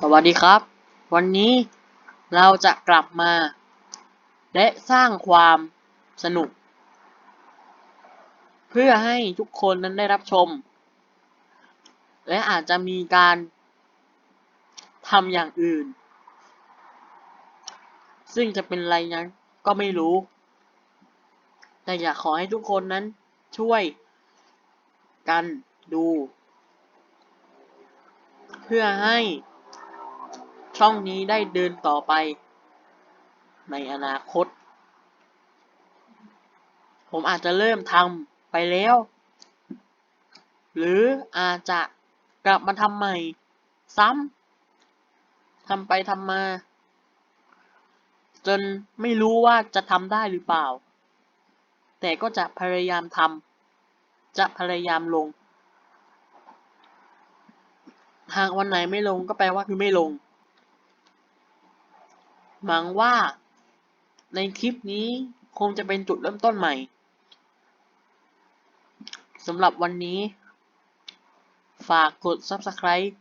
สวัสดีครับ วันนี้เราจะกลับมา และสร้างความสนุก เพื่อให้ทุกคนนั้นได้รับชม และอาจจะมีการทำอย่างอื่น ซึ่งจะเป็นอะไรนั้นก็ไม่รู้ แต่อยากขอให้ทุกคนนั้นช่วยกันดู เพื่อให้ ช่องนี้ได้เดินต่อไป ในอนาคต ผมอาจจะเริ่มทำไปแล้ว หรืออาจจะกลับมาทำใหม่ ซ้ำทำไปทำมา จนไม่รู้ว่าจะทำได้หรือเปล่า แต่ก็จะพยายามทำจะพยายามลง หากวันไหนไม่ลงก็แปลว่าคือไม่ลง หวังว่าในคลิปนี้คงจะเป็นจุดเริ่มต้นใหม่สำหรับวันนี้ ฝากกด Subscribe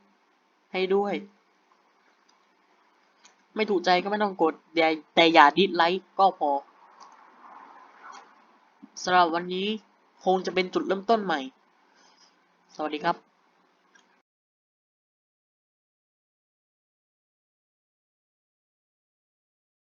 ให้ด้วย ไม่ถูกใจก็ไม่ต้องกด แต่แต่อย่าดิสไลค์ก็พอสำหรับวันนี้คงจะเป็นจุดเริ่มต้นใหม่ สวัสดีครับ